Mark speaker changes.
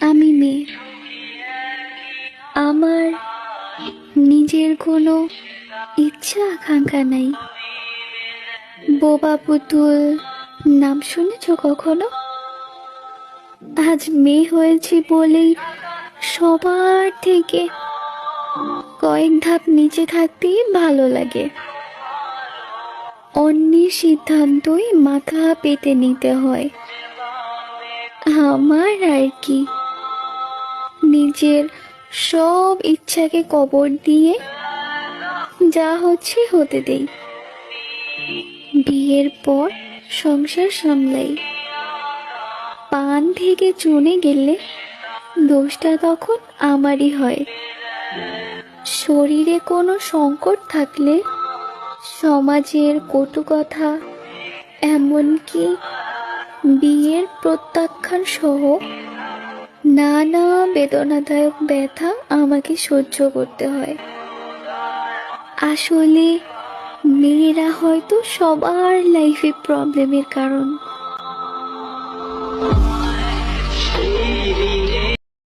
Speaker 1: আমি মেয়ে। আমার নিজের কোনো ইচ্ছা আকাঙ্ক্ষা নাই। বোবা পুতুল, নাম শুনেছ কখনো? আজ মেয়ে হয়েছি বলেই সবার থেকে কয়েক ধাপ নিচে থাকতেই ভালো লাগে। অন্যের সিদ্ধান্তই মাথা পেতে নিতে হয়। আমার আর কি? নিজের সব ইচ্ছাকে কবর দিয়ে যা হচ্ছে হতে দেই। বিয়ের পর সংসার সামলাই। পান থেকে চুনে গেলে দোষটা তখন আমারই হয়। শরীরে কোনো সংকট থাকলে সমাজের কটু কথা, এমনকি বিয়ের প্রত্যাখ্যান সহ নানা বেদনাদায়ক ব্যথা আমাকে সহ্য করতে হয়। আসলে মেয়েরা হয়তো সবার লাইফে প্রবলেমের কারণ।